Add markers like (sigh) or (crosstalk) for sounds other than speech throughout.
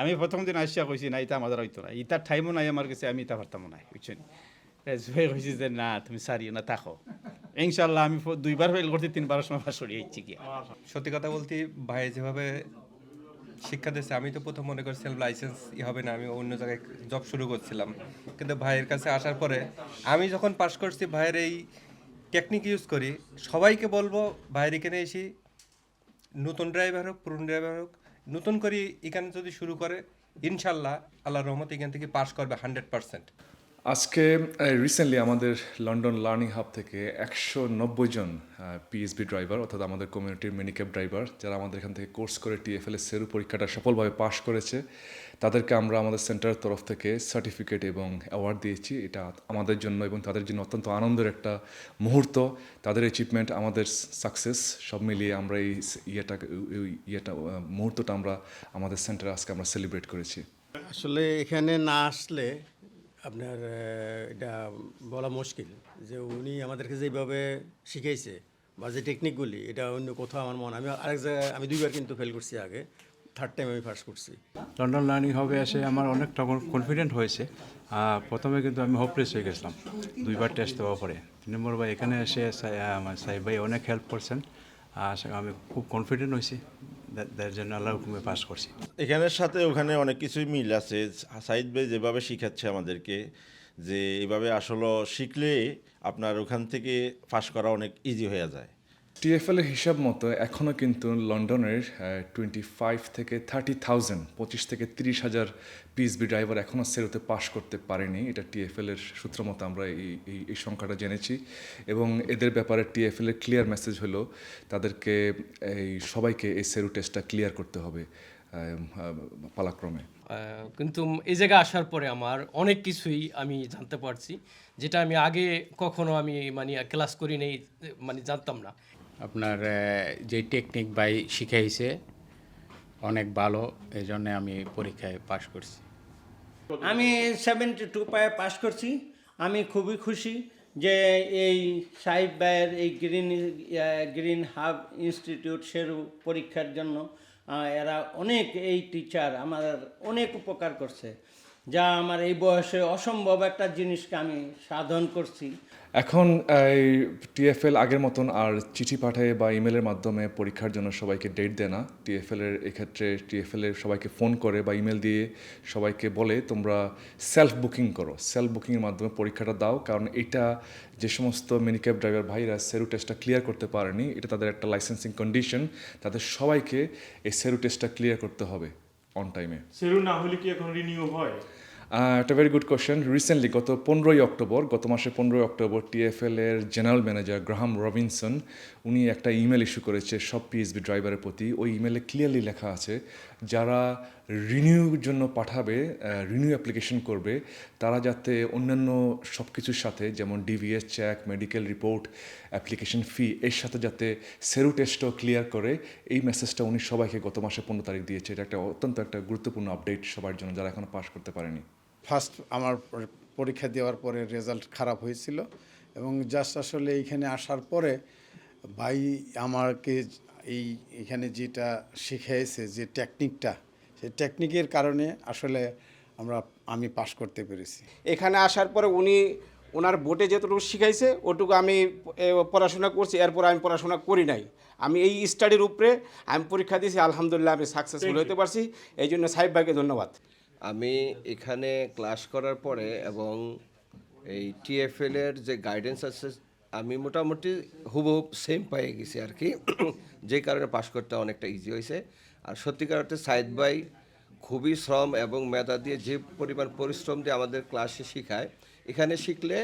আমি প্রথম দিন আসিয়া কইছি, না ইটা আমাদের হইতো না। ইটার টাইমও নাই, আমার কাছে আমি ইটা পারতাম না বুঝছেন? জুয়ে কইছি যে, না, তুমি সারিও না, থাকো। ইনশাল্লাহ আমি দুইবার ফেল করছি তিনবার সময় পাস করি ইচ্ছি কি সত্যি কথা বলতে, ভাই যেভাবে শিক্ষা দিয়েছে, আমি তো প্রথম মনে করছিলাম লাইসেন্স ই হবে না। আমি অন্য জায়গায় জব শুরু করছিলাম। কিন্তু ভাইয়ের কাছে আসার পরে, আমি যখন পাশ করছি, ভাইয়ের এই টেকনিক ইউজ করি, সবাইকে বলব, ভাইয়ের এখানে এসে নতুন ড্রাইভার হোক, পুরনো ড্রাইভার হোক নতুন করে এখানে যদি শুরু করে, ইনশাল্লাহ আল্লাহ রহমত এখান থেকে পাশ করবে হান্ড্রেড পার্সেন্ট আজকে রিসেন্টলি আমাদের লন্ডন লার্নিং হাব থেকে একশো নব্বই জন পিএসবি ড্রাইভার অর্থাৎ আমাদের কমিউনিটির মিনিক্যাব ড্রাইভার যারা আমাদের এখান থেকে কোর্স করে টিএফএল এর সেরু পরীক্ষাটা সফলভাবে পাশ করেছে, তাদেরকে আমরা আমাদের সেন্টারের তরফ থেকে সার্টিফিকেট এবং অ্যাওয়ার্ড দিয়েছি। এটা আমাদের জন্য এবং তাদের জন্য অত্যন্ত আনন্দের একটা মুহূর্ত। তাদের অ্যাচিভমেন্ট আমাদের সাকসেস সব মিলিয়ে আমরা এই ইয়েটা ইয়েটা মুহূর্তটা আমরা আমাদের সেন্টারে আজকে আমরা সেলিব্রেট করেছি। আসলে এখানে না আসলে আপনার এটা বলা মুশকিল যে উনি আমাদেরকে যেভাবে শিখাইছে বা যে টেকনিকগুলি এটা অন্য কোথাও আমার মনে আমি আরেক জায়গায়, আমি দুইবার কিন্তু ফেল করছি আগে। থার্ড টাইম আমি ফার্স্ট করছি। লন্ডন লার্নিং হবে এসে আমার অনেকটা কনফিডেন্ট হয়েছে। প্রথমে কিন্তু আমি হোপলেস হয়ে গেছিলাম। দুইবার টেস্ট দেওয়ার পরে। তিন নম্বর ভাই এখানে এসে সাহেব ভাই অনেক হেল্প করছেন। আমি খুব কনফিডেন্ট হয়েছি। তার- জন্য আল্লাহ হুকুমে পাস করছি। এখানের সাথে ওখানে অনেক কিছুই মিল আছে। সাইদ ভাই যেভাবে শিখাচ্ছে আমাদেরকে যে এভাবে আসলে শিখলে আপনার ওখান থেকে পাস করা অনেক ইজি হয়ে যায়। টিএফএল এর হিসাব মতো এখনও কিন্তু লন্ডনের টোয়েন্টি ফাইভ থেকে থার্টি থাউজেন্ড পঁচিশ থেকে তিরিশ হাজার পিএসবি ড্রাইভার এখনও সেরোতে পাশ করতে পারেনি। এটা টিএফএল এর সূত্র মতো আমরা এই, এই- সংখ্যাটা জেনেছি। এবং এদের ব্যাপারে টিএফএল এর ক্লিয়ার মেসেজ হলো তাদেরকে, এই, সবাইকে এই সেরু টেস্টটা ক্লিয়ার করতে হবে পালাক্রমে। কিন্তু এই জায়গায় আসার পরে আমার অনেক কিছুই আমি জানতে পারছি। যেটা আমি আগে কখনো আমি মানে ক্লাস করি নেই মানে জানতাম না। আপনার যে টেকনিক বাই শিখাইছে, অনেক ভালো এই জন্য আমি পরীক্ষায় পাশ করছি। আমি সেভেন্টি টু পায়ে পাশ করছি। আমি খুবই খুশি যে এই সাহিব ভাইয়ের এই গ্রিন গ্রিন হাব ইনস্টিটিউট সেরু পরীক্ষার জন্য এরা অনেক এই টিচার আমার অনেক উপকার করছে। যা আমার এই বয়সে অসম্ভব একটা জিনিসকে আমি সাধন করছি। এখন, এই টিএফএল আগের মতন আর চিঠি পাঠায় বা ইমেলের মাধ্যমে পরীক্ষার জন্য সবাইকে ডেট দেয় না। টিএফএল এর এক্ষেত্রে টিএফএল এর সবাইকে ফোন করে বা ইমেল দিয়ে সবাইকে বলে, তোমরা সেলফ বুকিং করো। সেলফ বুকিংয়ের মাধ্যমে পরীক্ষাটা দাও। কারণ এটা যে সমস্ত মিনিক্যাব ড্রাইভার ভাইরা সেরু টেস্টটা ক্লিয়ার করতে পারেনি, এটা তাদের একটা লাইসেন্সিং কন্ডিশন তাদের সবাইকে এই সেরু টেস্টটা ক্লিয়ার করতে হবে। অন টাইমে সেলুন না হলে কি এখন রিনিউ হয়? একটা ভেরি গুড কোয়েশ্চেন রিসেন্টলি গত পনেরোই অক্টোবর, গত মাসে পনেরোই অক্টোবর টিএফএল এর জেনারেল ম্যানেজার গ্রাহাম রবিনসন উনি একটা ইমেল ইস্যু করেছে সব পিএসবি ড্রাইভারের প্রতি। ওই ইমেলে ক্লিয়ারলি লেখা আছে, যারা রিনিউর জন্য পাঠাবে রিনিউ অ্যাপ্লিকেশন করবে, তারা যাতে অন্যান্য সব কিছুর সাথে, যেমন DBS check medical report application fee এর সাথে যাতে সেরু টেস্টও ক্লিয়ার করে, এই মেসেজটা উনি সবাইকে গত মাসে পনেরো তারিখ দিয়েছে। এটা একটা অত্যন্ত একটা গুরুত্বপূর্ণ আপডেট সবার জন্য, যারা এখনও পাস করতে পারেনি। ফার্স্ট আমার পরীক্ষা দেওয়ার পরে রেজাল্ট খারাপ হয়েছিল এবং জাস্ট আসলে এইখানে আসার পরে ভাই আমাকে এই এখানে যেটা শিখিয়েছে যে টেকনিকটা সেই টেকনিকের কারণে আসলে আমরা আমি পাশ করতে পেরেছি। এখানে আসার পরে উনি ওনার বোটে যতটুকু শিখাইছে ওটুকু আমি পড়াশোনা করছি এরপর আমি পড়াশোনা করি নাই। আমি এই স্টাডির উপরে আমি পরীক্ষা দিয়েছি আলহামদুলিল্লাহ আমি সাকসেসফুল হতে পারছি। এই জন্য সাহেব ভাইকে ধন্যবাদ। আমি এখানে ক্লাস করার পরে এবং এই টিএফএল এর যে গাইডেন্স আছে, আমি মোটামুটি হুবহুব সেম পেয়ে গেছি আর কি। (coughs) যে কারণে পাশ করতে অনেকটা ইজি হয়েছে। আর সত্যিকার অর্থে সাইদ ভাই খুবই শ্রম এবং মেধা দিয়ে যে পরিমাণ পরিশ্রম দিয়ে আমাদের ক্লাসে শেখায়, এখানে শিখলে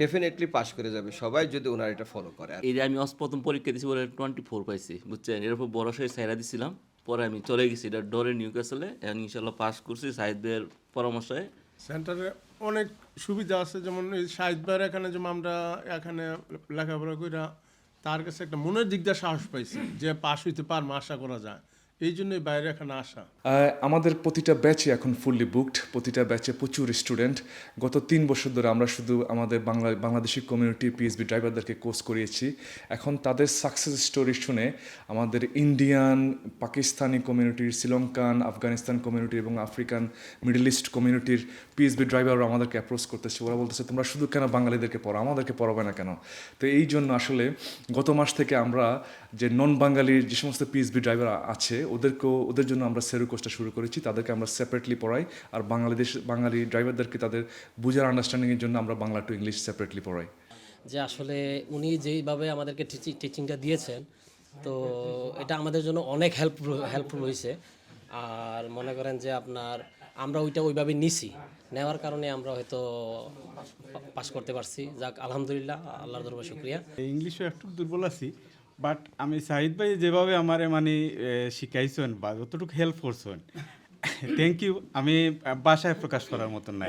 ডেফিনেটলি পাশ করে যাবে সবাই যদি ওনার এটা ফলো করে এই আমি প্রথম পরীক্ষা দিয়েছি বলে টোয়েন্টি ফোর পাইছি, বুঝছেন? এরপর বড় সড়ে সাইরা দিছিলাম। পরে আমি চলে গেছি, এটা ডরে নিউ ক্যাসেলে এখন ইনশাল্লাহ পাস করছি সাহিদদের পরামর্শে। সেন্টারে অনেক সুবিধা আছে, যেমন সাহিত্য ভাইয়ের এখানে, যেমন আমরা এখানে লেখাপড়া কইরা তার কাছে একটা মনের দিক দিয়ে সাহস পাইছি যে পাস হইতে পারব আশা করা যায়। এই জন্যই বাইরে এখানে আসা। আমাদের প্রতিটা ব্যাচে এখন ফুললি বুকড প্রতিটা ব্যাচে প্রচুর স্টুডেন্ট গত তিন বছর ধরে আমরা শুধু আমাদের বাংলা, বাংলাদেশি কমিউনিটি পিএসবি ড্রাইভারদেরকে কোর্স করিয়েছি। এখন তাদের সাকসেস স্টোরি শুনে আমাদের ইন্ডিয়ান পাকিস্তানি কমিউনিটির শ্রীলঙ্কান আফগানিস্তান কমিউনিটি এবং আফ্রিকান মিডল ইস্ট কমিউনিটির পিএসবি ড্রাইভাররা আমাদেরকে অ্যাপ্রোচ করতেছে। ওরা বলতেছে, তোমরা শুধু কেন বাঙালিদেরকে পড়ো? আমাদেরকে পড়াবে না কেন? তো এই জন্য আসলে গত মাস থেকে আমরা যে নন বাঙালির যে সমস্ত পিএসবি ড্রাইভার আছে ওদেরকেও ওদের জন্য আমরা সেরু কোর্সটা শুরু করেছি তাদেরকে আমরা সেপারেটলি পড়াই আর বাংলাদেশ বাঙালি ড্রাইভারদেরকে তাদের বুঝার আন্ডারস্ট্যান্ডিংয়ের জন্য আমরা বাংলা টু ইংলিশ সেপারেটলি পড়াই। যে আসলে উনি যেইভাবে আমাদেরকে টিচিং টিচিংটা দিয়েছেন তো এটা আমাদের জন্য অনেক হেল্প হেল্পফুল হয়েছে। আর মনে করেন যে আপনার আমরা ওইটা ওইভাবে নিছি নেওয়ার কারণে আমরা হয়তো পাস করতে পারছি। যাক আলহামদুলিল্লাহ আল্লাহর দরবার শুক্রিয়া। ইংলিশও একটু দুর্বল আছি বাট আমি সাহিদ ভাই যেভাবে আমারে মানে শিখাইছেন বা যতটুকু হেল্প করছেন থ্যাংক ইউ আমি বাসায় প্রকাশ করার মতন নাই।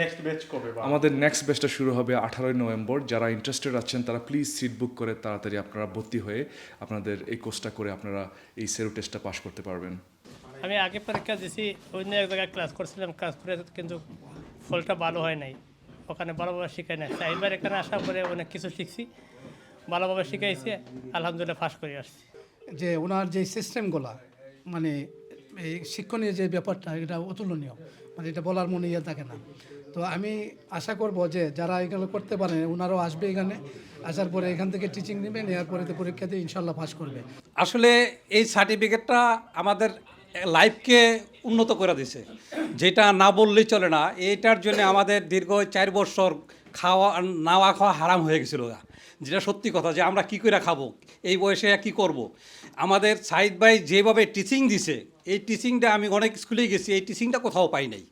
নেক্সট ব্যাচ কবে আমাদের নেক্সট ব্যাচটা শুরু হবে আঠারোই নভেম্বর। যারা ইন্টারেস্টেড আছেন তারা প্লিজ সিট বুক করে তাড়াতাড়ি আপনারা ভর্তি হয়ে আপনাদের এই কোর্সটা করে আপনারা এই সেরো টেস্টটা পাস করতে পারবেন। আমি আগে পরীক্ষা দিছি অন্য এক জায়গায় ক্লাস করছিলাম ক্লাস করে কিন্তু ফলটা ভালো হয় নাই। ওখানে ভালোভাবে শিখাই নাই। তাই এবার এখানে আসার পরে অনেক কিছু শিখছি। ভালোভাবে শিখাইছে আলহামদুলিল্লাহ ফাঁস করে আসছি। যে ওনার যে সিস্টেমগুলা মানে এই শিক্ষণীয় যে ব্যাপারটা এটা অতুলনীয় মানে এটা বলার মনে ইয়ে থাকে না। তো আমি আশা করব যে যারা এগুলো করতে পারেন ওনারাও আসবে এখানে আসার পরে এখান থেকে টিচিং নেবে নেওয়ার পরে তো পরীক্ষা দিয়ে ইনশাল্লাহ পাস করবে। আসলে এই সার্টিফিকেটটা আমাদের লাইফকে উন্নত করে দিছে যেটা না বললেই চলে না এইটার জন্য আমাদের দীর্ঘ চার বছর খাওয়া নাওয়া খাওয়া হারাম হয়ে গেছিল। যেটা সত্যি কথা যে আমরা কী করে খাব, এই বয়সে কি করব। আমাদের সাইদ ভাই যেভাবে টিচিং দিছে, এই টিচিংটা আমি অনেক স্কুলেই গেছি, এই টিচিংটা কোথাও পাই নাই